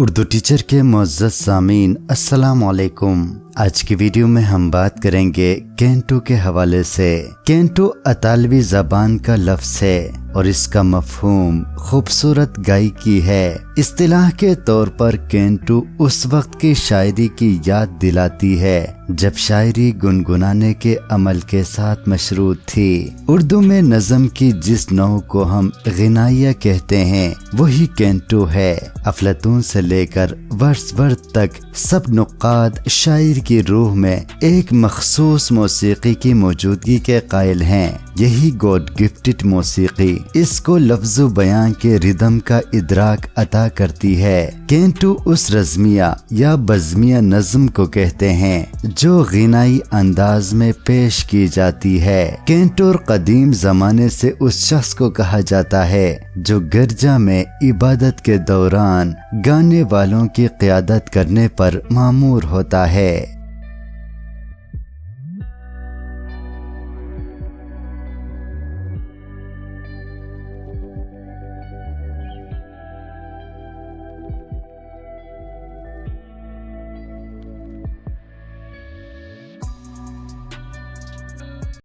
উর্দু টিচারকে মজ্জাজ সামিন আসসালামু আলাইকুম। आज की वीडियो में हम बात करेंगे केंटो के हवाले से। केंटो अतालवी जबान का लफ्ज है और इसका मफहूम खूबसूरत गायकी है। इस्तिलाह के तौर पर केंटू उस वक्त की शायरी की याद दिलाती है, जब शायरी गुनगुनाने के अमल के साथ मशरूत थी। उर्दू में नज़म की जिस नौ को हम गनाइया कहते हैं, वही केंटो है। अफलातून से लेकर वर्ष वर्ष तक सब नुकात शायर की रूह में एक मखसूस मौसीकी की मौजूदगी के कायल हैं। यही गॉड गिफ्टेड मौसीकी इसको लफ्ज बयान के रिदम का इदराक अता करती है। केंटू उस रजमिया या बजमिया नज्म को कहते हैं, जो गिनाई अंदाज में पेश की जाती है। केंटूर कदीम जमाने से उस शख्स को कहा जाता है, जो गिरजा में इबादत के दौरान गाने वालों की क्यादत करने पर मामूर होता है।